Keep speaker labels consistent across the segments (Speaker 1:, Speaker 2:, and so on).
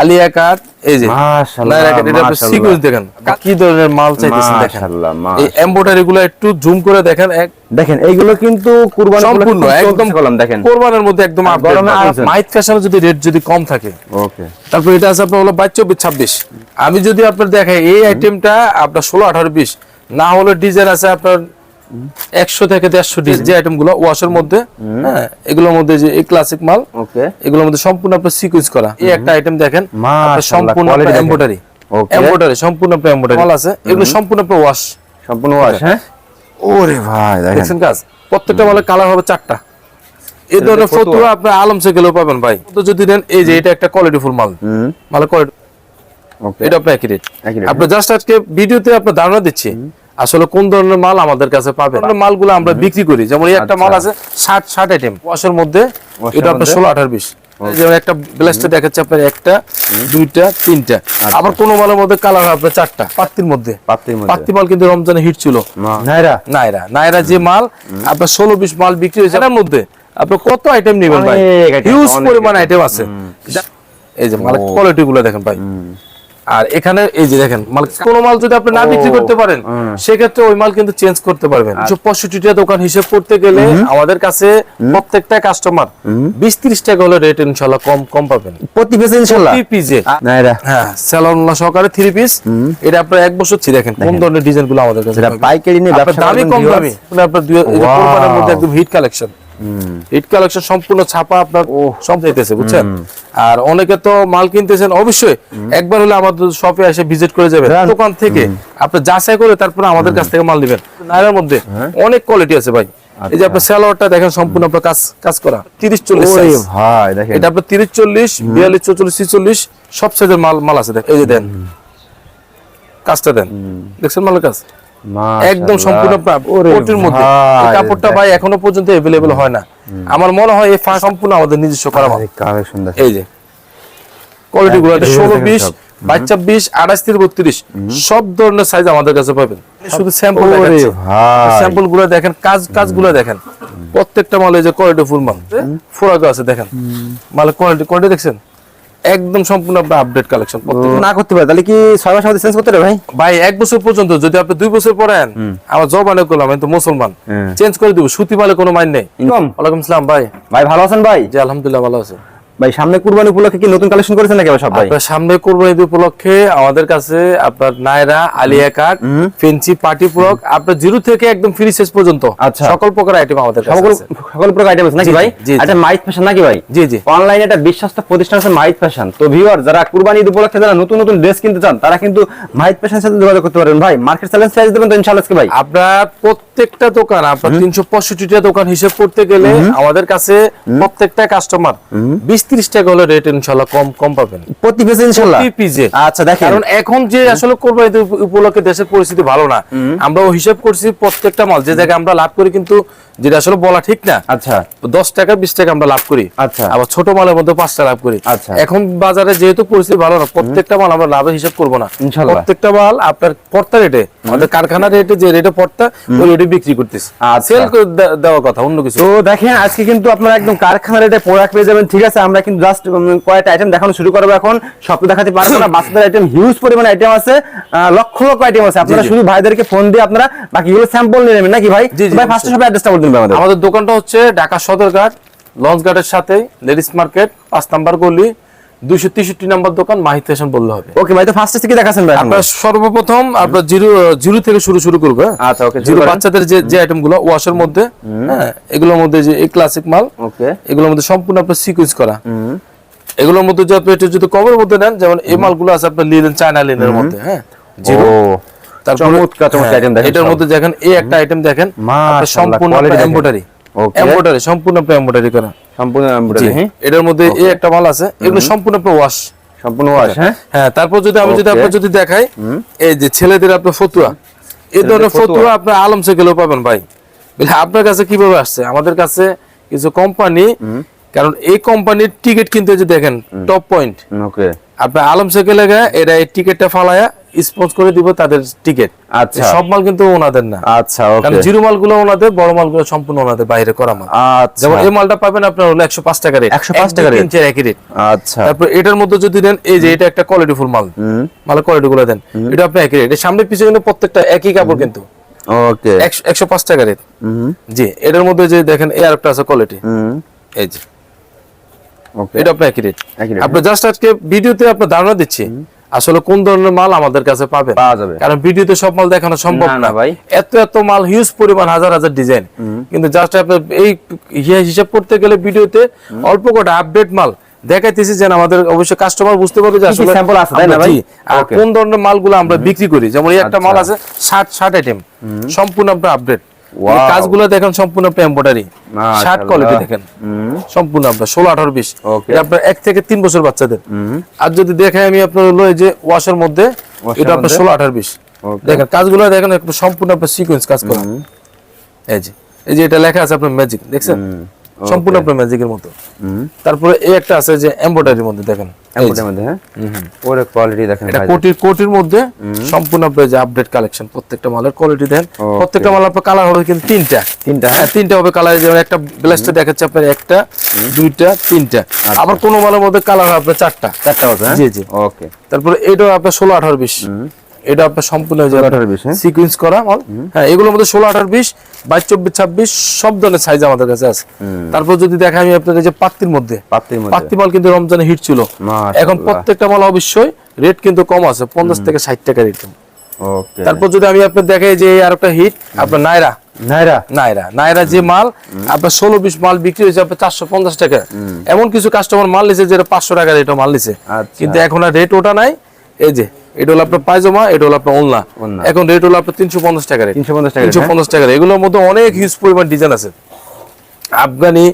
Speaker 1: আলিয়া কাট এই যে আপনি দেখেন কি ধরনের মাল চাইতেছেন দেখেন। এই এমব্রয়ডারি গুলো একটু জুম করে দেখেন
Speaker 2: দেখেন এইগুলো কিন্তু কুরবানি
Speaker 1: সম্পূর্ণ একদম
Speaker 2: কলম দেখেন।
Speaker 1: কোরবানের মধ্যে একদম মাইট ফ্যাশনে যদি রেট যদি কম থাকে
Speaker 2: ওকে।
Speaker 1: তারপর এটা আছে আপনার হলো বাইশ চব্বিশ ছাব্বিশ। আমি যদি আপনার দেখাই এই আইটেমটা আপনার ষোলো আঠারো বিশ না হলে ডিজাইন আছে আপনার একশো থেকে দেড়শো ডিজাইন যে আইটেমগুলো ওয়াশের মধ্যে হ্যাঁ এগুলোর মধ্যে যে এই ক্লাসিক মাল
Speaker 2: ওকে।
Speaker 1: এগুলোর মধ্যে সম্পূর্ণ আপনার সিকুয়েন্স করা। এই একটা আইটেম দেখেন সম্পূর্ণ। এমব্রয়ডারি এমব্রয়ডারি সম্পূর্ণ আপনার এমব্রয়ডারি মাল আছে এগুলো সম্পূর্ণ আপনার ওয়াশ
Speaker 2: সম্পূর্ণ ওয়াশ হ্যাঁ? ওরে ভাই দেখেন।
Speaker 1: কাজ প্রত্যেকটা মালের কালার হবে চারটা। এই ধরনের
Speaker 2: ফতুয়া।
Speaker 1: ফতুয়া আপনার আলম সাইকেলেও পাবেন ভাই। তো যদি নেন এই যে এটা একটা কোয়ালিটি ফুল মাল মালের কোয়ালিটি
Speaker 2: ওকে।
Speaker 1: এটা আপনার একই রেট আপনার জাস্ট আজকে ভিডিওতে আপনার ধারণা দিচ্ছি। আসলে কোন ধরনের মাল আমাদের কাছে পাবে মালগুলো আমরা বিক্রি করি। যেমন একটা মাল আছে ষাট ষাট আইটেম ওয়াশের মধ্যে এটা আপনার ষোলো আঠার বিশ। যেমন একটা ব্লাস্টার দেখাচ্ছে আপনার একটা দুইটা তিনটা। আবার কোন মালের মধ্যে কালার আপনার চারটা। পাত্তির মধ্যে।
Speaker 2: পাত্তির মধ্যে।
Speaker 1: পাত্তি মাল কিন্তু রমজানে হিট ছিল।
Speaker 2: নাইরা?
Speaker 1: নাইরা। নাইরা যে মাল আপনার ষোলো বিশ মাল বিক্রি হয়েছে এটার মধ্যে আপনার কত আইটেম নেবেন ভাই? হিউজ পরিমাণ আইটেম আছে। এই যে মালের কোয়ালিটি গুলো দেখেন ভাই। আর এখানে এই যে দেখেন মাল কোন মাল যদি আপনি না বিক্রি করতে পারেন সেক্ষেত্রে ওই মাল কিন্তু চেঞ্জ করতে পারবেন। পঁয়ষট্টিটা দোকান হিসেব করতে গেলে আমাদের কাছে প্রত্যেকটা কাস্টমার বিশ ত্রিশ টাকা হলে রেট ইনশাল্লাহ কম কম পাবেন।
Speaker 2: প্রতি পিসে ইনশাআল্লাহ
Speaker 1: প্রতি পিসে হ্যাঁ স্যালন সহকারে থ্রি পিস এটা আপনার এক বছর ছি দেখেন কোন ধরনের ডিজাইনগুলো আমাদের কাছে
Speaker 2: পাইকারি নিয়ে
Speaker 1: দামি কম দামি। মানে আপনার দুই মধ্যে একদম হিট কালেকশন হিট কালেকশন সম্পূর্ণ ছাপা আপনার সব যাইতেছে বুঝছেন? আর অনেকে তো মাল কিনতেছেন অবশ্যই একবার হলে আমাদের শপে এসে ভিজিট করে যাবেন। দোকান থেকে আপনি যাচাই করে তারপরে আমাদের কাছ থেকে মাল নেবেন। নাইরার মধ্যে অনেক কোয়ালিটি আছে ভাই। এই যে আপনার স্যালোয়ারটা দেখেন সম্পূর্ণ আপনার কাজ কাজ করা। তিরিশ চল্লিশ।
Speaker 2: ভাই দেখেন।
Speaker 1: এটা আপনার তিরিশ চল্লিশ বিয়াল্লিশ চৌচল্লিশ ছিচল্লিশ সব সাইজের মাল মাল আছে। দেখ এই যে দেন। কাজটা দেন। দেখছেন মালের কাজ? একদম সম্পূর্ণ কোটির মধ্যে। কাপড়টা ভাই এখনও পর্যন্ত অ্যাভেলেবল হয় না। আমার মনে হয় এই ফাঁস সম্পূর্ণ আমাদের নিজস্ব করা মাল
Speaker 2: কালেকশন দেখেন।
Speaker 1: এই যে। কোয়ালিটি গুলো
Speaker 2: এই
Speaker 1: ষোলো
Speaker 2: দেখেন
Speaker 1: বিশ
Speaker 2: সব।
Speaker 1: বাইশ ছাব্বিশ আঠাশ থেকে বত্রিশ সব ধরনের সাইজ আমাদের কাছে পাবেন। শুধু স্যাম্পল
Speaker 2: ভাই।
Speaker 1: স্যাম্পলগুলো দেখেন কাজ কাজগুলো দেখেন। প্রত্যেকটা মালে যে কোয়ালিটি ফুল মাল ফোরাকো আছে দেখেন। মালের কোয়ালিটি কোয়ালিটি দেখছেন? একদম সম্পূর্ণ আপনার আপডেট কালেকশন
Speaker 2: না করতে পারে তাহলে কি ছয় মাস আমাদের চেঞ্জ করতে পারে ভাই?
Speaker 1: ভাই এক বছর পর্যন্ত যদি আপনি দুই বছর পরেন আমার জবানে করলাম আমি তো মুসলমান।
Speaker 2: হ্যাঁ।
Speaker 1: চেঞ্জ করে দিব সুতি মালে কোনো মাইন নেই। ওয়ালাইকুম আসসালাম ভাই।
Speaker 2: ভাই ভালো আছেন ভাই?
Speaker 1: জি আলহামদুলিল্লাহ ভালো আছে।
Speaker 2: ভাই সামনে কুরবানি উপলক্ষে কি নতুন কালেকশন করেছেন নাকি সব ভাই?
Speaker 1: সামনে কোরবানি উপলক্ষে আমাদের কাছে আপনার Naira Alia cut fancy party frock আপনার জিরো থেকে একদম ফ্রি শেষ পর্যন্ত
Speaker 2: আচ্ছা।
Speaker 1: সকল প্রকার আইটেম আমাদের কাছে
Speaker 2: সকল সকল প্রকার আইটেম আছে নাকি ভাই। আচ্ছা মাইট ফ্যাশন নাকি ভাই?
Speaker 1: জি জি।
Speaker 2: অনলাইনে একটা বিশ্বস্ত প্রতিষ্ঠান আছে মাইট ফ্যাশন তো ভিউয়ার যারা কুরবানি ঈদ উপলক্ষে যারা নতুন নতুন ড্রেস কিনতে চান তারা কিন্তু মাইট ফ্যাশনের সাথে যোগাযোগ করতে পারেন। ভাই মার্কেট চ্যালেঞ্জ প্রাইস দেবেন তো ইনশাআল্লাহ ভাই?
Speaker 1: আপনার প্রত্যেকটা দোকান আপনার তিনশো পঁয়ষট্টিটা দোকান হিসেব করতে গেলে আমাদের কাছে প্রত্যেকটা কাস্টমার বিশ ত্রিশ টাকা হলে রেট ইনশাল্লাহ কম কম পাবেন।
Speaker 2: প্রতি পিসে ইনশাআল্লাহ
Speaker 1: প্রতি পিসে।
Speaker 2: আচ্ছা দেখেন।
Speaker 1: কারণ এখন যে আসলে কোরবানি উপলক্ষে দেশের পরিস্থিতি ভালো না আমরা হিসাব করছি প্রত্যেকটা মাল যে জায়গায় আমরা লাভ করি কিন্তু যেটা আসলে বলা ঠিক না।
Speaker 2: আচ্ছা।
Speaker 1: দশ টাকা বিশ টাকা আমরা লাভ করি।
Speaker 2: আচ্ছা।
Speaker 1: আবার ছোট মালের মধ্যে পাঁচটা লাভ করি।
Speaker 2: আচ্ছা।
Speaker 1: এখন বাজারে যেহেতু পরিস্থিতি ভালো না প্রত্যেকটা মাল আমরা লাভের হিসাব করব না। প্রত্যেকটা মাল আপনার পর্তা রেটে আমাদের কারখানা রেটে যে রেটে পর্তা ওই রেটে বিক্রি করতেছি।
Speaker 2: আচ্ছা।
Speaker 1: সেল করে দেওয়ার কথা অন্য কিছু
Speaker 2: তো দেখেন আজকে কিন্তু আপনারা একদম কারখানা রেটে প্রোডাক্ট পেয়ে যাবেন ঠিক আছে? আমরা কিন্তু জাস্ট কয়েকটা আইটেম দেখানো শুরু করব এখন। সব দেখাতে পারব না বাচ্চাদের আইটেম হিউজ পরিমাণ আইটেম আছে। লক্ষ লক্ষ আইটেম আছে। আপনারা শুধু ভাইদেরকে ফোন দিয়ে আপনারা বাকিগুলো স্যাম্পল নিয়ে নেবেন নাকি ভাই? ভাই ফার্স্টে
Speaker 1: অবশ্যই।
Speaker 2: সব অ্যাড্রেসটা বলতে আমাদের।
Speaker 1: আমাদের দোকানটা হচ্ছে ঢাকা সদরঘাট লঞ্চ ঘাটের সাথে লেডিস মার্কেট পাঁচ নাম্বার গলি দুইশো তেষট্টি নাম্বার দোকান ফ্যাশন বললে হবে।
Speaker 2: ওকে ভাই তো ফার্স্টে থেকে দেখাচ্ছেন ভাই
Speaker 1: আপনার সর্বপ্রথম আপনার জিরো জিরো থেকে শুরু শুরু করবে হ্যাঁ?
Speaker 2: আচ্ছা, শুরু
Speaker 1: জিরো বাচ্চাদের যে যে আইটেমগুলো ওয়াশের মধ্যে হ্যাঁ এগুলোর মধ্যে যে এই ক্লাসিক মাল
Speaker 2: ওকে।
Speaker 1: এগুলোর মধ্যে সম্পূর্ণ আপনার সিকুয়েন্স করা। এগুলোর মধ্যে যে আপনি যদি কমের মধ্যে নেন যেমন এই মালগুলো আছে আপনার লিনেন চায়না লিনের মধ্যে হ্যাঁ? জিরো। তারপরে
Speaker 2: চমৎকার চমৎকার item দেখেন
Speaker 1: এটার মধ্যে দেখেন এই একটা আইটেম দেখেন সম্পূর্ণ এমব্রয়ডারি এমব্রয়ডারি সম্পূর্ণ আপনার এমব্রয়ডারি করা
Speaker 2: সম্পূর্ণ এমব্রয়ডারি
Speaker 1: এটার মধ্যে এই একটা মাল আছে এগুলো সম্পূর্ণ আপনার ওয়াশ
Speaker 2: সম্পূর্ণ ওয়াশ হ্যাঁ?
Speaker 1: হ্যাঁ তারপর যদি আমি যদি আপনার যদি দেখাই এই যে ছেলেদের আপনার ফতুয়া এই ধরনের
Speaker 2: ফতুয়া।
Speaker 1: আপনার আলম সাইকেলও পাবেন ভাই। আপনার কাছে কীভাবে আসছে? আমাদের কাছে কিছু কোম্পানি কারণ এই কোম্পানির টিকিট কিনতে যে দেখেন টপ পয়েন্ট
Speaker 2: ওকে
Speaker 1: আপনার আলম সাইকেলে গা এরা এই টিকিটটা ফালায়া স্পন্স করে দিব তাদের টিকিট
Speaker 2: আচ্ছা।
Speaker 1: সব মাল কিন্তু ওনাদের না।
Speaker 2: আচ্ছা
Speaker 1: কারণ জিরো মালগুলো ওনাদের বড় মালগুলো সম্পূর্ণ ওনাদের বাইরে করা মাল।
Speaker 2: আচ্ছা।
Speaker 1: যেমন এই মালটা পাবেন আপনার হলো একশো পাঁচ টাকা রেট
Speaker 2: 105 টাকা rate।
Speaker 1: ইঞ্চের একই রেট
Speaker 2: আচ্ছা।
Speaker 1: তারপর এটার মধ্যে যদি নেন এই যে এটা একটা কোয়ালিটি ফুল মাল। মালের কোয়ালিটি গুলো দেন এটা আপনি একই রেট সামনে পিছনে কিন্তু প্রত্যেকটা একই কাপড় কিন্তু।
Speaker 2: ওকে।
Speaker 1: একশো- একশো পাঁচ টাকা রেট জি এটার মধ্যে যে দেখেন এই আরেকটা আছে কোয়ালিটি এই যে। এটা আপনার একই রেট আপনি জাস্ট আজকে ভিডিওতে আপনার ধারণা দিচ্ছি। আসলে কোন ধরনের মাল আমাদের কাছে পাবেন?
Speaker 2: পাওয়া যাবে।
Speaker 1: কারণ ভিডিওতে সব মাল দেখানো সম্ভব
Speaker 2: না, ভাই।
Speaker 1: এত এত মাল হিউজ পরিমাণ হাজার হাজার ডিজাইন কিন্তু জাস্ট আপনার এই হিসাব করতে গেলে ভিডিওতে অল্প কটা আপডেট মাল দেখাইতেছি যেন আমাদের অবশ্যই কাস্টমার বুঝতে পারবে যে আসলে
Speaker 2: sample আছে, তাই না ভাই?
Speaker 1: আর কোন ধরনের মালগুলো আমরা বিক্রি করি? যেমন এই একটা মাল
Speaker 2: আচ্ছা।
Speaker 1: আছে ষাট ষাট আইটেম সম্পূর্ণ আপনার আপডেট. কাজগুলো দেখেন সম্পূর্ণ এম্বয়ডারি ষাট কোয়ালিটি দেখেন। সম্পূর্ণ আপনার ষোলো আঠারো বিশ। এটা আপনার এক থেকে তিন বছর বাচ্চাদের। আর যদি দেখে আমি আপনার হলো এই যে ওয়াশের মধ্যে এটা আপনার ষোলো আঠারো বিশ। দেখেন কাজগুলো দেখেন সম্পূর্ণ আপনার সিকোয়েন্স কাজ করা। এই যে এই যে এটা লেখা আছে আপনার ম্যাজিক দেখছেন? সম্পূর্ণ আপনার ম্যাজিকের মতো। তারপরে এই একটা আছে যে এমব্রয়ডারির মধ্যে দেখেন।
Speaker 2: মধ্যে হ্যাঁ? ওরে কোয়ালিটি দেখেন
Speaker 1: এটা কোটির কোটির মধ্যে সম্পূর্ণ আপনার যে আপডেট কালেকশন প্রত্যেকটা মালের কোয়ালিটি দেন প্রত্যেকটা মাল আপনার কালার হবে কিন্তু তিনটা।
Speaker 2: তিনটা
Speaker 1: হ্যাঁ? তিনটা হবে কালার যেমন একটা দেখাচ্ছে আপনার একটা দুইটা তিনটা। আবার কোন মালের মধ্যে কালার হবে আপনার চারটা।
Speaker 2: চারটা হবে হ্যাঁ?
Speaker 1: জি, জি।
Speaker 2: ওকে
Speaker 1: তারপরে এটাও আপনার ষোলো আঠারো বিশ। এটা আপনার সম্পূর্ণ
Speaker 2: 16, 18, 20, হ্যাঁ?
Speaker 1: সিকুয়েন্স করা মাল। হ্যাঁ এগুলোর মধ্যে ষোলো আঠারো বিশ বাইশ চব্বিশ ছাব্বিশ সব ধরনের সাইজ আমাদের কাছে আছে। তারপর যদি দেখা আমি আপনাদের যে পাত্তির মধ্যে। পাত্তি মাল কিন্তু রমজানে হিট ছিল। এখন প্রত্যেকটা মাল অবশ্যই রেট কিন্তু কম আছে পঞ্চাশ থেকে ষাট টাকা রেট তারপর যদি আমি আপনার দেখাই যে আর একটা হিট আপনার নাইরা।
Speaker 2: নাইরা?
Speaker 1: নাইরা। নাইরা যে মাল আপনার ষোলো বিশ মাল বিক্রি হয়েছে আপনার চারশো পঞ্চাশ টাকা। এমন কিছু কাস্টমার মাল নিছে যেটা পাঁচশো টাকা রেটও মাল নিছে।
Speaker 2: আচ্ছা।
Speaker 1: কিন্তু এখন আর রেট ওটা নাই। এই যে এটা হলো আপনার পায়জামা এটা হলো আপনার ওলনা। এখন রেট হলো আপনার তিনশো পঞ্চাশ টাকা রেট
Speaker 2: 350 টাকা
Speaker 1: তিনশো পঞ্চাশ টাকা এগুলোর মধ্যে অনেক হিউজ পরিমাণ ডিজাইন আছে। আফগানি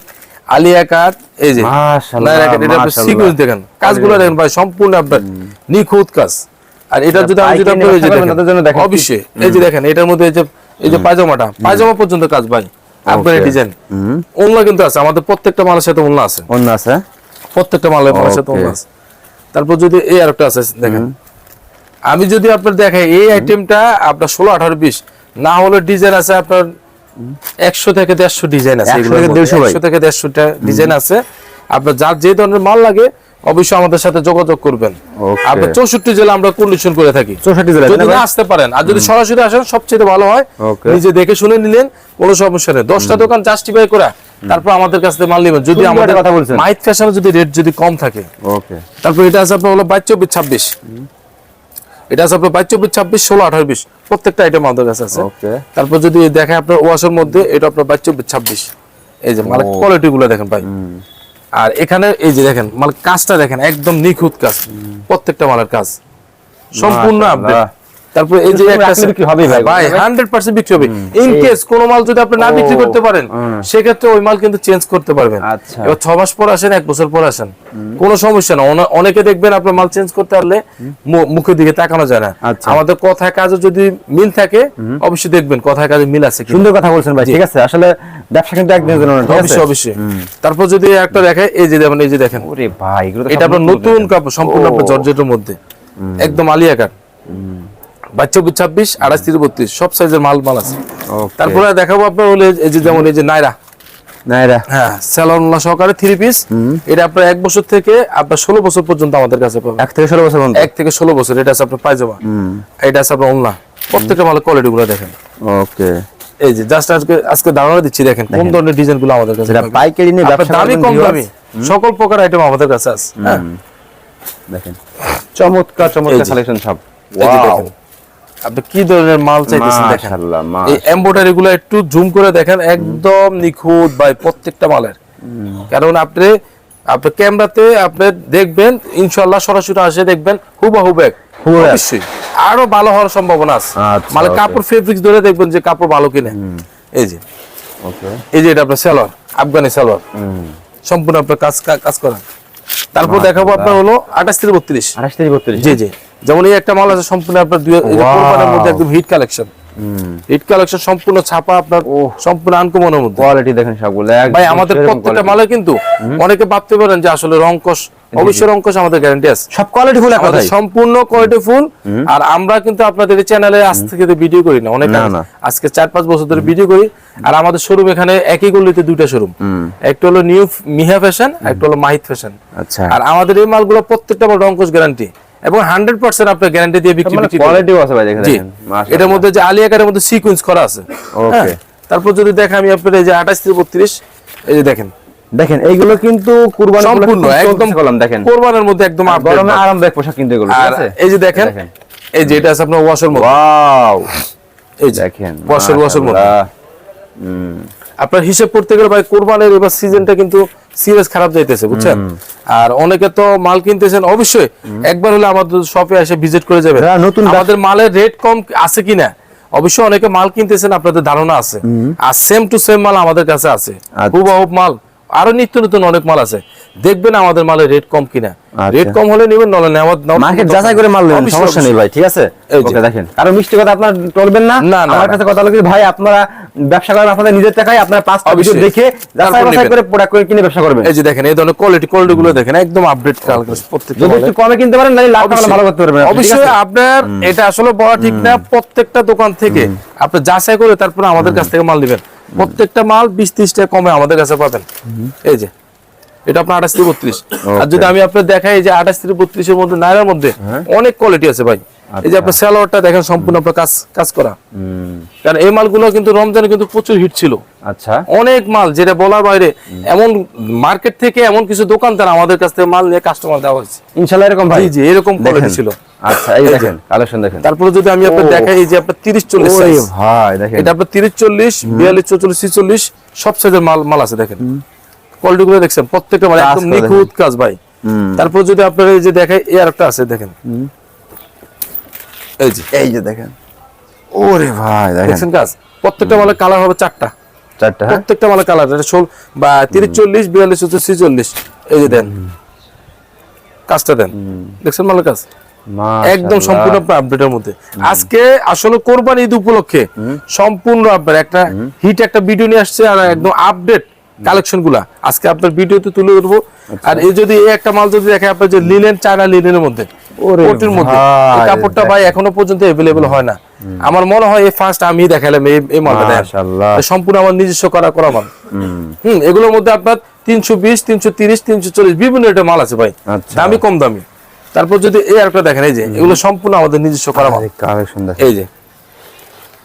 Speaker 1: আলিয়া কাট এই যে
Speaker 2: মাশাআল্লাহ,
Speaker 1: নাইরা কাট এটা
Speaker 2: মাশাআল্লাহ।
Speaker 1: সিকুয়েন্স দেখেন। কাজগুলো দেখেন ভাই সম্পূর্ণ আপনার নিখুঁত কাজ। আর এটা যদি আমি যদি আপনার অবশ্যই এই যে দেখেন এটার মধ্যে এই যে এই যে পায়জামাটা পায়জামা পর্যন্ত কাজ ভাই আফগানি ডিজাইন ওনলা কিন্তু আছে আমাদের প্রত্যেকটা মালের সাথে ওনলা আছে।
Speaker 2: আছে
Speaker 1: প্রত্যেকটা মালের সাথে. ওনলা আছে। তারপর যদি এই আরেকটা আছে দেখেন। আমি যদি আপনার দেখাই এই আইটেমটা আপনার ষোলো আঠারো বিশ। না হলে ডিজাইন আছে আপনার একশো থেকে দেড়শো ডিজাইন আছে
Speaker 2: 100 থেকে 150
Speaker 1: 100 থেকে দেড়শোটা ডিজাইন আছে। আপনার যার যে ধরনের মাল লাগে অবশ্যই আমাদের সাথে যোগাযোগ করবেন. আপনার চৌষট্টি জেলা আমরা কন্ডিশন করে থাকি।
Speaker 2: চৌষট্টি জেলা
Speaker 1: যদি না আসতে পারেন আর যদি সরাসরি আসেন সবচেয়ে ভালো হয়। নিজে দেখে শুনে নিলেন কোনো সমস্যা নেই। দশটা দোকান জাস্টিফাই করা তারপর আমাদের কাছ থেকে মাল নেবেন। যদি আমাদের
Speaker 2: কথা বলছেন।
Speaker 1: মাইট ফ্যাশনে যদি রেট যদি কম থাকে
Speaker 2: ওকে।
Speaker 1: তারপর এটা আছে আপনার হলো বাইশ চব্বিশ ছাব্বিশ। এটা আছে আপনার বাইশ চব্বিশ ছাব্বিশ ষোলো আঠারো বিশ। প্রত্যেকটা আইটেম আমাদের কাছে আছে। তারপর যদি দেখেন আপনার ওয়াশের মধ্যে এটা আপনার বাইশ চব্বিশ ছাব্বিশ। এই যে
Speaker 2: মানে
Speaker 1: কোয়ালিটি গুলো দেখেন ভাই। আর এখানে এই যে দেখেন মানে কাজটা দেখেন একদম নিখুঁত কাজ। প্রত্যেকটা মালের কাজ। সম্পূর্ণ আপডেট। তারপর এই যে একটা
Speaker 2: বিক্রি হবেই ভাই,
Speaker 1: ভাই
Speaker 2: বুঝতে
Speaker 1: হান্ড্রেড পার্সেন্ট বিক্রি হবে। ইন কেস কোনো মাল যদি আপনি না বিক্রি করতে পারেন। সেক্ষেত্রে ওই মাল কিন্তু চেঞ্জ করতে পারবেন।
Speaker 2: আচ্ছা।
Speaker 1: এবার ছ মাস পর আসেন এক বছর পর আসেন। কোনো সমস্যা না। অনেকে দেখবেন আপনার মাল চেঞ্জ করতে পারলে মুখের দিকে তাকানো যায় না।
Speaker 2: আচ্ছা।
Speaker 1: আমাদের কথায় কাজে যদি মিল থাকে অবশ্যই দেখবেন কথায় কাজে মিল আছে।
Speaker 2: সুন্দর কথা বলছেন ভাই ঠিক আছে। আসলে ব্যবসা কিন্তু একদিনের জন্য না,
Speaker 1: অবশ্যই অবশ্যই। তারপর যদি একটা দেখে এই যে দেখেন এই যে দেখেন।
Speaker 2: ওরে ভাই এগুলো
Speaker 1: এটা আপনার নতুন। কাপড় সম্পূর্ণ। আপনার জর্জেটের মধ্যে। একদম আলিয়া কাট বাচ্চা ছাব্বিশ আড়াইশ তিরিশ বত্রিশ সব সাইজের মাল মাল আছে। তারপরে দেখাবো আপনার হলে এই যে যেমন এই যে নাইরা।
Speaker 2: নাইরা।
Speaker 1: হ্যাঁ স্যালন সহকারে থ্রি পিস এটা আপনার এক বছর থেকে আপনার ষোলো বছর পর্যন্ত আমাদের কাছে পাবেন।
Speaker 2: এক থেকে ষোলো বছর
Speaker 1: এক থেকে ষোলো বছর এটা আছে আপনার পায়জামা। এটা আছে আপনার ওন্না প্রত্যেকটা মালের কোয়ালিটি গুলো দেখেন।
Speaker 2: ওকে
Speaker 1: এই যে জাস্ট আজকে আজকে ধারণা দিচ্ছি দেখেন কোন ধরনের ডিজাইনগুলো আমাদের কাছে
Speaker 2: পাইকারি নিয়ে
Speaker 1: দামি কম দামি সকল প্রকার আইটেম আমাদের কাছে আছে। হ্যাঁ।
Speaker 2: দেখেন। চমৎকার চমৎকার। কালেকশন সব!
Speaker 1: দেখেন। আপনি কি ধরনের মাল চাইতেছেন দেখেন। এই এমব্রয়ডারি গুলো একটু জুম করে দেখেন একদম নিখুঁত ভাই প্রত্যেকটা মালের। কারণ আপনি আপনি ক্যামেরাতে আপনি দেখবেন ইনশাআল্লাহ সরাসরি আসে দেখবেন হুবাহু ব্যাগ অবশ্যই আরও ভালো হওয়ার সম্ভাবনা আছে। মানে কাপড় ফেব্রিক্স ধরে দেখবেন যে কাপড় ভালো কিনে। এই যে। এই যে এটা আপনার সালোয়ার আফগানি সালোয়ার। সম্পূর্ণ আপনার কাজ কাজ করা। তারপর দেখাবো আপনার হলো আঠাশ থেকে বত্রিশ।
Speaker 2: আঠাশ থেকে বত্রিশ।
Speaker 1: জি জি। যেমন এই একটা মাল আছে সম্পূর্ণ আপনার দুই মধ্যে একদম হিট কালেকশন হিট কালেকশন সম্পূর্ণ ছাপা আপনার সম্পূর্ণ আনকমনের মধ্যে।
Speaker 2: কোয়ালিটি দেখেন সবগুলো
Speaker 1: ভাই আমাদের প্রত্যেকটা। মালে কিন্তু অনেকে ভাবতে পারেন যে আসলে রংকশ অবশ্যই রংকশ আমাদের গ্যারান্টি আছে।
Speaker 2: সব কোয়ালিটি ফুল এক
Speaker 1: আমাদের
Speaker 2: কথায়
Speaker 1: সম্পূর্ণ কোয়ালিটি ফুল। আর আমরা কিন্তু আপনাদের চ্যানেলে আজ থেকে তো ভিডিও করি না অনেক। আজকে চার পাঁচ বছর ধরে ভিডিও করি। আর আমাদের শোরুম এখানে একই গলিতে দুইটা শোরুম একটা হলো নিউ মিহা ফ্যাশন একটা হলো মাহিত ফ্যাশন
Speaker 2: আচ্ছা।
Speaker 1: আর আমাদের এই মালগুলো প্রত্যেকটা মাল রংকশ গ্যারান্টি এবং হান্ড্রেড পার্সেন্ট আপনার গ্যারান্টি দিয়ে বিক্রি
Speaker 2: মানে কোয়ালিটিও আছে ভাই দেখেন।
Speaker 1: এটার মধ্যে যে আলিয়া কাটের মধ্যে সিকোয়েন্স করা আছে
Speaker 2: Okay.
Speaker 1: হ্যাঁ। তারপর যদি দেখেন আমি আপনার এই যে আঠাশ থেকে বত্রিশ এই যে দেখেন
Speaker 2: দেখেন এইগুলো কিন্তু কুরবানি
Speaker 1: সম্পূর্ণ একদম
Speaker 2: কলম দেখেন
Speaker 1: কোরবানের মধ্যে একদম
Speaker 2: আরামদায়ক পোশাক কিনতে এগুলো ঠিক আছে
Speaker 1: এই যে দেখেন। এই যে এটা আছে আপনার ওয়াশের মধ্যে
Speaker 2: ওয়াও
Speaker 1: এই
Speaker 2: দেখেন
Speaker 1: ওয়াশের ওয়াশের মধ্যে। আপনার হিসেব করতে গেলে ভাই কোরবানির এবার সিজনটা কিন্তু সিরিয়াস খারাপ যাইতেছে বুঝছেন? আর অনেকে তো মাল কিনতেছেন অবশ্যই। একবার হলে আমাদের শপে এসে ভিজিট করে
Speaker 2: যাবে নতুন
Speaker 1: আমাদের মালের রেট কম আছে কিনা অবশ্যই অনেকে মাল কিনতেছেন আপনাদের ধারণা আছে। আর সেম টু সেম মাল আমাদের কাছে আছে।
Speaker 2: খুব
Speaker 1: হুবহুব মাল আরও নিত্য নতুন অনেক মাল আছে। দেখবেন আমাদের মালের রেট কম কিনা।
Speaker 2: আচ্ছা।
Speaker 1: রেট কম হলে নেবেন নলে নেওয়ার
Speaker 2: মার্কেট যাচাই করে মাল নেবেন সমস্যা নেই ভাই ঠিক আছে? ওকে দেখেন। কারণ মিষ্টি কথা আপনার চলবেন না। আমার কাছে কথা হলো কি ভাই আপনারা ব্যবসা করেন আপনাদের নিজের টাকায় আপনারা পাঁচটা ভিডিও দেখে যাচাই বাছাই করে প্রোডাক্ট করে কিনে ব্যবসা করবেন।
Speaker 1: এই যে দেখেন এই ধরনের কোয়ালিটি কোয়ালিটি গুলো দেখেন একদম আপডেট কালেকশন প্রত্যেকটা
Speaker 2: যদি একটু কমে কিনতে পারেন তাহলে লাখ টাকা ভালো করতে পারবেন
Speaker 1: অবশ্যই আপনার এটা আসলে বলা ঠিক না প্রত্যেকটা দোকান থেকে। আপনি যাচাই করে তারপরে আমাদের কাছ থেকে মাল নেবেন। প্রত্যেকটা মাল বিশ ত্রিশ টাকা কমে আমাদের কাছে পাবেন। এই যে। এটা আপনার আঠাশ থেকে বত্রিশ। আর যদি আমি আপনার দেখাই যে আঠাশ থেকে বত্রিশের মধ্যে নাইরার মধ্যে অনেক কোয়ালিটি আছে ভাই। এই যে আপনার স্যালোয়ারটা দেখেন সম্পূর্ণ আপনার কাজ কাজ করা। কারণ এই মালগুলো কিন্তু রমজানে কিন্তু প্রচুর হিট ছিল।
Speaker 2: আচ্ছা।
Speaker 1: অনেক মাল যেটা বলার বাইরে এমন মার্কেট থেকে এমন কিছু দোকানদার আমাদের কাছ থেকে মাল নিয়ে কাস্টমার দেওয়া হয়েছে।
Speaker 2: ইনশাআল্লাহ এরকম ভাই।
Speaker 1: জি এরকম কোয়ালিটি ছিল।
Speaker 2: আচ্ছা এই
Speaker 1: এই
Speaker 2: দেখেন কালেকশন দেখেন।
Speaker 1: তারপরে যদি আমি আপনার দেখাই এই যে আপনার তিরিশ চল্লিশ
Speaker 2: ভাই দেখেন।
Speaker 1: এটা আপনার তিরিশ চল্লিশ বিয়াল্লিশ চৌচল্লিশ ছিচল্লিশ সব সাইজের মাল মাল আছে দেখেন। কোয়ালিটি দেখছেন প্রত্যেকটা
Speaker 2: কাজ
Speaker 1: একদম নিখুঁত কাজ ভাই। তারপর যদি আপনার এই যে দেখাই এই আরেকটা আছে দেখেন। এই যে।
Speaker 2: এই যে দেখেন। ওরে ভাই দেখেন।
Speaker 1: কাজ? প্রত্যেকটা মালের কালার হবে চারটা।
Speaker 2: চারটা হ্যাঁ?
Speaker 1: প্রত্যেকটা মালের কালার এটা ষোল বা তিরিশ চল্লিশ বিয়াল্লিশ চৌচল্লিশ ছিচল্লিশ। এই যে দেন। কাজটা দেন। দেখছেন মালের কাজ? একদম সম্পূর্ণ আপডেটের মধ্যে। আজকে আসলে কোরবানি ঈদ উপলক্ষে সম্পূর্ণ আপনার একটা হিট একটা ভিডিও নিয়ে আসছে আর একদম আপডেট কালেকশনগুলা আজকে আপনার ভিডিওতে তুলে ধরবো।
Speaker 2: আচ্ছা।
Speaker 1: আর এই যদি এই একটা মাল যদি দেখে আপনার যে লিলেন চায়না লিলেনের মধ্যে কোটির মধ্যে কাপড়টা ভাই এখনও পর্যন্ত অ্যাভেলেবল হয় না। আমার মনে হয় এই ফার্স্ট আমি দেখালাম এই এই মালটা
Speaker 2: মাশাআল্লাহ।
Speaker 1: সম্পূর্ণ আমার নিজস্ব করা করা মাল।
Speaker 2: হুম,
Speaker 1: এগুলোর মধ্যে আপনার তিনশো বিশ তিনশো তিরিশ তিনশো চল্লিশ বিভিন্ন রেটের মাল আছে ভাই।
Speaker 2: আচ্ছা।
Speaker 1: দামি কম দামি। তারপর যদি এই আরেকটা দেখেন এই যে এগুলো সম্পূর্ণ আমাদের নিজস্ব করা মাল।
Speaker 2: দেখেন।
Speaker 1: এই যে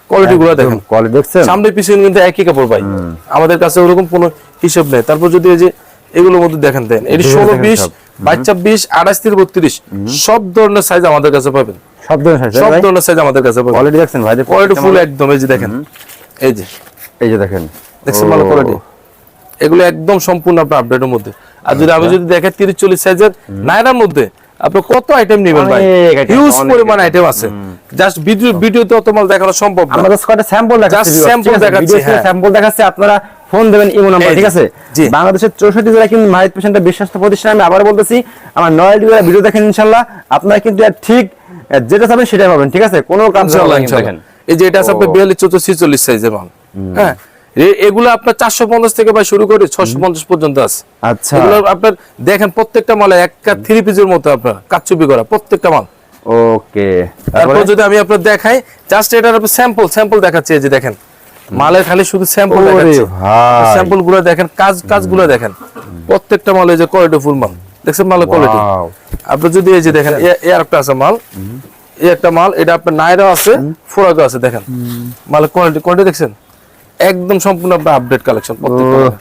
Speaker 1: কোয়ালিটি গুলো দেখেন।
Speaker 2: কোয়ালিটি দেখছেন?
Speaker 1: সামনে পিছনে কিন্তু একই কাপড় পাই আমাদের কাছে ওরকম কোনো হিসাব নেই তারপর যদি এই যে এগুলোর মধ্যে দেখেন দেন এটি ষোলো বিশ। বাইশ ছাব্বিশ আঠাশ থেকে বত্রিশ সব ধরনের সাইজ আমাদের কাছে পাবেন।
Speaker 2: সব ধরনের সাইজ
Speaker 1: সব ধরনের সাইজ আমাদের কাছে পাবেন।
Speaker 2: কোয়ালিটি দেখছেন ভাই?
Speaker 1: কোয়ালিটি ফুল একদম এই যে দেখেন। এই যে।
Speaker 2: এই যে দেখেন।
Speaker 1: দেখছেন ভালো কোয়ালিটি এগুলো একদম সম্পূর্ণ আপনার আপডেটের মধ্যে। আর যদি আমি যদি দেখে তিরিশ চল্লিশ সাইজের নাইরার মধ্যে আপনি কত আইটেম নেবেন ভাই? হিউজ পরিমাণ আইটেম আছে। জাস্ট ভিডিও ভিডিওতে অত মাল দেখানো সম্ভব না।
Speaker 2: আমরা জাস্ট কয়টা স্যাম্পল দেখাচ্ছি
Speaker 1: sample দেখাচ্ছি।
Speaker 2: স্যাম্পল দেখাচ্ছি আপনারা ফোন দেবেন ইমো নাম্বার ঠিক আছে। বাংলাদেশের চৌষট্টি জেলা কিন্তু মাহিত পেশেন্টের বিশ্বাস্ত প্রতিষ্ঠান আমি আবার বলতেছি আমার নয়টি জেলা ভিডিও দেখেন ইনশাল্লাহ। আপনারা কিন্তু ঠিক যেটা চাবেন সেটাই পাবেন ঠিক আছে? কোনো কাজ।
Speaker 1: এই যে এটা আছে আপনার বিয়াল্লিশ চৌত্রিশ ছিচল্লিশ সাইজের মাল। হ্যাঁ? এগুলো আপনার চারশো পঞ্চাশ থেকে শুরু করে ছশো পঞ্চাশ পর্যন্ত আছে।
Speaker 2: আচ্ছা।
Speaker 1: এগুলো আপনার দেখেন প্রত্যেকটা মালে এক থ্রি পিসের মতো আপনার কাচ্চুপি করা প্রত্যেকটা মাল।
Speaker 2: ওকে।
Speaker 1: তারপর যদি আমি আপনার দেখাই জাস্ট এটার স্যাম্পল স্যাম্পল দেখাচ্ছি এই যে দেখেন। মালের খালি শুধু স্যাম্পল দেখাচ্ছি। স্যাম্পলগুলো দেখেন কাজ কাজগুলো দেখেন। প্রত্যেকটা মালে যে কোয়ালিটি ফুল মাল। দেখছেন মালের কোয়ালিটি আপনি যদি এই যে দেখেন এ- এ আরেকটা আছে মাল। এই একটা মাল এটা আপনার নাইরা আছে ফোরাগো আছে দেখেন। মালের কোয়ালিটি কোয়ালিটি দেখছেন? একদম সম্পূর্ণ আপনার আপডেট কালেকশন প্রত্যেকটা।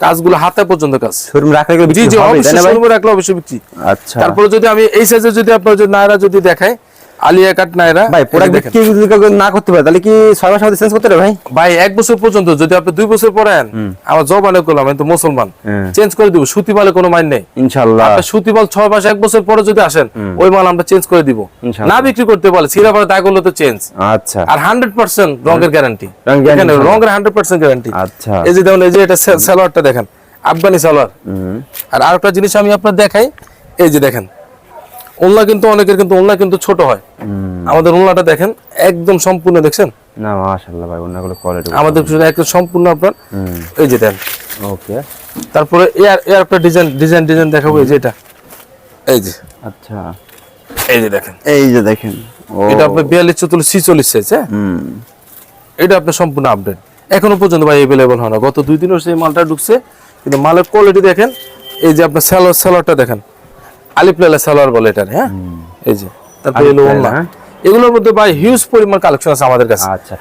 Speaker 1: কাজগুলো হাতে পর্যন্ত কাজ।
Speaker 2: শোরুম রাখলে
Speaker 1: জি জি অবশ্যই? শোরুমে রাখলে অবশ্যই বিক্রি।
Speaker 2: আচ্ছা।
Speaker 1: তারপরে যদি আমি এই সাইজে যদি আপনার যদি নায়রা যদি দেখাই আলিয়া কাট নায়রা
Speaker 2: ভাই প্রোডাক্ট। বিক্রি না করতে পারে তাহলে কি ছয় মাস চেঞ্জ করতে হবে ভাই?
Speaker 1: ভাই এক বছর পর্যন্ত যদি আপনি দুই বছর পরেন আমার জবানে করলাম আমি তো মুসলমান।
Speaker 2: হ্যাঁ।
Speaker 1: চেঞ্জ করে দিব সুতি মালে কোনো মাইন নেই।
Speaker 2: ইনশাল্লাহ।
Speaker 1: আপনি সুতি মাল ছয় মাস এক বছর পরে যদি আসেন ওই মাল আমরা চেঞ্জ করে দিব। না বিক্রি করতে পারলে সিরা পরে দাগ হলো তো চেঞ্জ
Speaker 2: আচ্ছা।
Speaker 1: আর হান্ড্রেড পার্সেন্ট রঙের গ্যারান্টি
Speaker 2: রঙের
Speaker 1: এখানে রঙের হান্ড্রেড পার্সেন্ট গ্যারান্টি
Speaker 2: আচ্ছা।
Speaker 1: এই যে দেখুন এই যে এটা সালোয়ারটা দেখেন আফগানি সালোয়ার আর আরেকটা জিনিস আমি আপনার দেখাই এই যে দেখেন ওলনা কিন্তু অনেকের কিন্তু ওলনা কিন্তু ছোট হয়। আমাদের ওলনাটা দেখেন একদম সম্পূর্ণ দেখছেন?
Speaker 2: না মাশাআল্লাহ ভাই অন্যগুলো কোয়ালিটি
Speaker 1: আমাদের একটা সম্পূর্ণ আপনার এই যে দেন।
Speaker 2: ওকে।
Speaker 1: তারপরে এয়ার এয়ার একটা ডিজাইন ডিজাইন ডিজাইন দেখাবো এই যে এটা। এই যে।
Speaker 2: আচ্ছা।
Speaker 1: এই যে দেখেন।
Speaker 2: এই যে দেখেন।
Speaker 1: এটা আপনার বিয়াল্লিশ চৌচল্লিশ ছিচল্লিশ সাইজ হ্যাঁ? এটা আপনার সম্পূর্ণ আপডেট এখনও পর্যন্ত ভাই অ্যাভেলেবল হয় না। গত দুই দিন হচ্ছে এই মালটা ঢুকছে কিন্তু মালের কোয়ালিটি দেখেন এই যে আপনার স্যালোয়ার স্যালোয়ারটা দেখেন। আলিপ লাইলা সালোয়ার বলে এটা হ্যাঁ? এই যে তারপরে
Speaker 2: আলিফ
Speaker 1: এলো ওন্না? এগুলোর মধ্যে ভাই হিউজ পরিমাণ কালেকশন আছে আমাদের কাছে।
Speaker 2: আচ্ছা।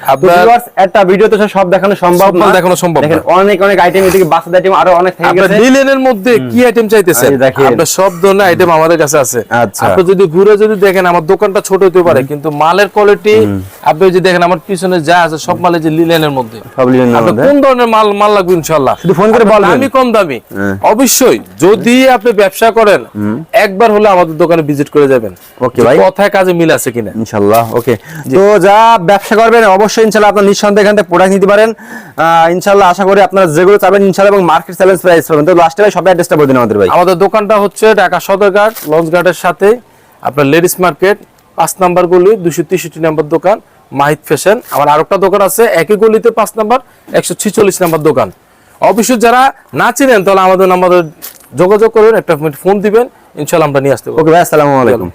Speaker 2: একটা ভিডিওতে তো সব দেখানো সম্ভব না।
Speaker 1: দেখানো সম্ভব
Speaker 2: দেখেন অনেক অনেক আইটেম এদিকে বাচ্চাদের আইটেম আরও অনেক থেকে
Speaker 1: আপনার লিলেনের মধ্যে কি আইটেম চাইতেছেন
Speaker 2: এই
Speaker 1: আপনার সব ধরনের আইটেম আমাদের কাছে আছে।
Speaker 2: আচ্ছা।
Speaker 1: আপনি যদি ঘুরে যদি দেখেন আমার দোকানটা ছোট হতে পারে কিন্তু মালের কোয়ালিটি আপনি যদি দেখেন আমার পিছনে যা আছে সব মালে যে লিলেনের মধ্যে।
Speaker 2: সব লিলেনের মধ্যে?
Speaker 1: কোন ধরনের মাল মাল লাগবে ইনশাআল্লাহ?
Speaker 2: শুধু ফোন করে বলবেন।
Speaker 1: দামি কম দামি।
Speaker 2: হ্যাঁ।
Speaker 1: অবশ্যই যদি আপনি ব্যবসা করেন একবার হলে আমাদের দোকানে ভিজিট করে যাবেন।
Speaker 2: ওকে ভাই।
Speaker 1: কথায় কাজে মিল আছে কিনা?
Speaker 2: ইনশাল্লাহ ওকে। তো যা ব্যবসা করবেন অবশ্যই ইনশাল্লাহ আপনার নিঃসন্দেহে এখান থেকে প্রোডাক্ট নিতে পারেন। ইনশাল্লাহ আশা করি আপনারা যেগুলো চাবেন ইনশাল্লাহ এবং মার্কেট চ্যালেঞ্জ প্রাইস পাবেন। তো লাস্টে ভাই সব অ্যাড্রেসটা বলে দিন আমাদের ভাই।
Speaker 1: আমাদের দোকানটা হচ্ছে ঢাকা সদরঘাট লঞ্চ ঘাটের সাথে আপনার লেডিস মার্কেট পাঁচ নাম্বার গলি দুশো তেষট্টি নাম্বার দোকান মাহিদ ফ্যাশন। আমার আরেকটা দোকান আছে একই গলিতে পাঁচ নাম্বার একশো ছিচল্লিশ নাম্বার দোকান। অবশ্যই যারা না চিনেন তাহলে আমাদের আমাদের যোগাযোগ করবেন একটা ফোন দিবেন ইনশাল্লাহ আমরা নিয়ে আসতে
Speaker 2: ওকে ভাই আসসালামু আলাইকুম।